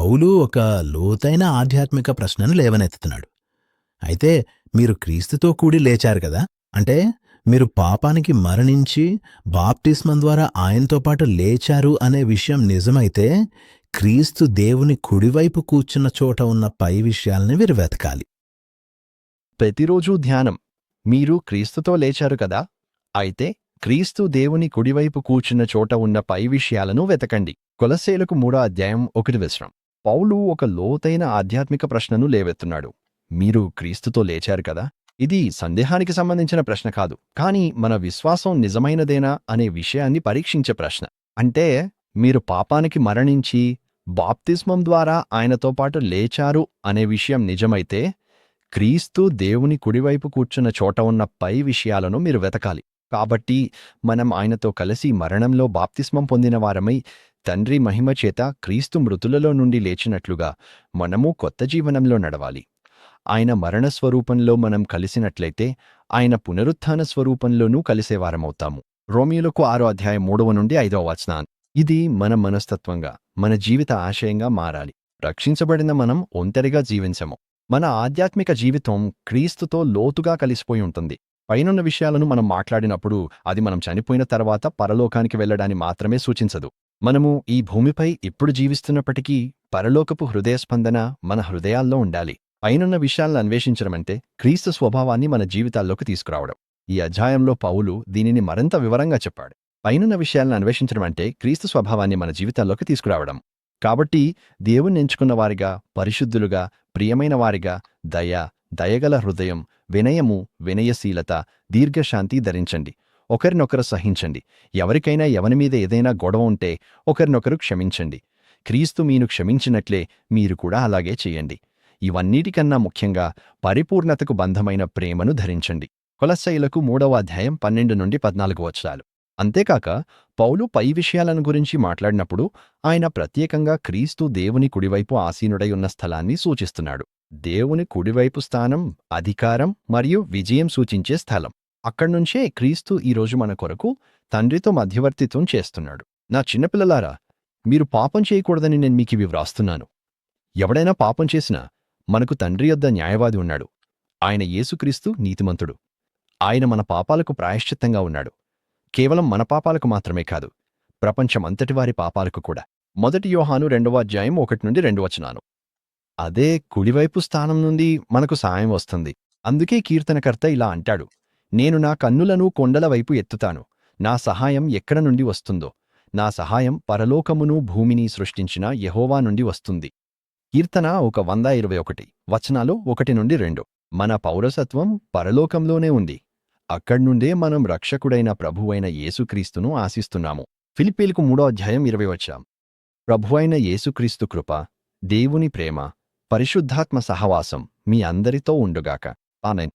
పౌలు ఒక లోతైన ఆధ్యాత్మిక ప్రశ్నను లేవనెత్తుతున్నాడు. అయితే మీరు క్రీస్తుతో కూడి లేచారు కదా? అంటే మీరు పాపానికి మరణించి బాప్టిస్మం ద్వారా ఆయనతో పాటు లేచారు అనే విషయం నిజమైతే క్రీస్తు దేవుని కుడివైపు కూర్చున్న చోట ఉన్న పై విషయాల్ని మీరు వెతకాలి. ప్రతిరోజూ ధ్యానం. మీరు క్రీస్తుతో లేచారు కదా? అయితే క్రీస్తు దేవుని కుడివైపు కూర్చున్న చోట ఉన్న పై విషయాలను వెతకండి. కొలసేలకు మూడో అధ్యాయం ఒకటి విశ్రం. పౌలు ఒక లోతైన ఆధ్యాత్మిక ప్రశ్నను లేవెత్తున్నాడు. మీరు క్రీస్తుతో లేచారు కదా? ఇది సందేహానికి సంబంధించిన ప్రశ్న కాదు. కానీ మన విశ్వాసం నిజమైనదేనా అనే విషయాన్ని పరీక్షించే ప్రశ్న. అంటే మీరు పాపానికి మరణించి బాప్తిస్మం ద్వారా ఆయనతో పాటు లేచారు అనే విషయం నిజమైతే క్రీస్తు దేవుని కుడివైపు కూర్చున్న చోట ఉన్న పై విషయాలను మీరు వెతకాలి. కాబట్టి మనం ఆయనతో కలిసి మరణంలో బాప్తిస్మం పొందిన వారమై తండ్రి మహిమ చేత క్రీస్తు మృతులలో నుండి లేచినట్లుగా మనము కొత్త జీవనంలో నడవాలి. ఆయన మరణ స్వరూపంలో మనం కలిసినట్లయితే ఆయన పునరుత్థాన స్వరూపంలోనూ కలిసేవారమవుతాము. రోమియోలకు ఆరో అధ్యాయం మూడవ నుండి ఐదవ వచనాన్ ఇది మన మనస్తత్వంగా మన జీవిత ఆశయంగా మారాలి. రక్షించబడిన మనం ఒంటరిగా జీవించము. మన ఆధ్యాత్మిక జీవితం క్రీస్తుతో లోతుగా కలిసిపోయి ఉంటుంది. పైనున్న విషయాలను మనం మాట్లాడినప్పుడు అది మనం చనిపోయిన తర్వాత పరలోకానికి వెళ్ళడాన్ని మాత్రమే సూచించదు. మనము ఈ భూమిపై ఇప్పుడు జీవిస్తున్నప్పటికీ పరలోకపు హృదయస్పందన మన హృదయాల్లో ఉండాలి. పైనున్న విషయాలను అన్వేషించడమంటే క్రీస్తు స్వభావాన్ని మన జీవితాల్లోకి తీసుకురావడం. ఈ అధ్యాయంలో పౌలు దీనిని మరింత వివరంగా చెప్పాడు. పైనున్న విషయాలను అన్వేషించడం అంటే క్రీస్తు స్వభావాన్ని మన జీవితాల్లోకి తీసుకురావడం. కాబట్టి దేవుణ్ణి ఎంచుకున్న వారిగా పరిశుద్ధులుగా ప్రియమైన వారిగా దయ దయగల హృదయం వినయము వినయశీలత దీర్ఘశాంతి ధరించండి. ఒకరినొకరు సహించండి. ఎవరికైనా ఎవనిమీద ఏదైనా గొడవ ఉంటే ఒకరినొకరు క్షమించండి. క్రీస్తు మీను క్షమించినట్లే మీరు కూడా అలాగే చేయండి. ఇవన్నిటికన్నా ముఖ్యంగా పరిపూర్ణతకు బంధమైన ప్రేమను ధరించండి. కొలస్సైలకు మూడవ అధ్యాయం పన్నెండు నుండి పద్నాలుగు వచ్చాలు అంతేకాక పౌలు పై విషయాలను గురించి మాట్లాడినప్పుడు ఆయన ప్రత్యేకంగా క్రీస్తు దేవుని కుడివైపు ఆసీనుడై ఉన్న స్థలాన్ని సూచిస్తున్నాడు. దేవుని కుడివైపు స్థానం అధికారం మరియు విజయం సూచించే స్థలం. అక్కడ్నుంచే క్రీస్తు ఈరోజు మన కొరకు తండ్రితో మధ్యవర్తిత్వం చేస్తున్నాడు. నా చిన్నపిల్లలారా మీరు పాపం చేయకూడదని నేను మీకివి వ్రాస్తున్నాను. ఎవడైనా పాపం చేసినా మనకు తండ్రి యొద్ద న్యాయవాది ఉన్నాడు. ఆయన యేసుక్రీస్తు నీతిమంతుడు. ఆయన మన పాపాలకు ప్రాయశ్చిత్తంగా ఉన్నాడు. కేవలం మన పాపాలకు మాత్రమే కాదు ప్రపంచమంతటి వారి పాపాలకు కూడా. మొదటి యోహాను రెండవ అధ్యాయం ఒకటి నుండి రెండు వచనాను అదే కుడివైపు స్థానం నుండి మనకు సాయం వస్తుంది. అందుకే కీర్తనకర్త ఇలా అంటాడు. నేను నా కన్నులను కొండల వైపు ఎత్తుతాను. నా సహాయం ఎక్కడ నుండి వస్తుందో. నా సహాయం పరలోకమును భూమిని సృష్టించిన యహోవా నుండి వస్తుంది. కీర్తన ఒక వంద ఇరవై ఒకటి వచనాలు ఒకటి నుండి రెండు. మన పౌరసత్వం పరలోకంలోనే ఉంది. అక్కడ్నుండే మనం రక్షకుడైన ప్రభువైన యేసుక్రీస్తును ఆశిస్తున్నాము. ఫిలిపీలకు మూడో అధ్యాయం ఇరవై వచ్చాం. ప్రభువైన యేసుక్రీస్తు కృప దేవుని ప్రేమ పరిశుద్ధాత్మ సహవాసం మీ అందరితో ఉండుగాక ఆమెన్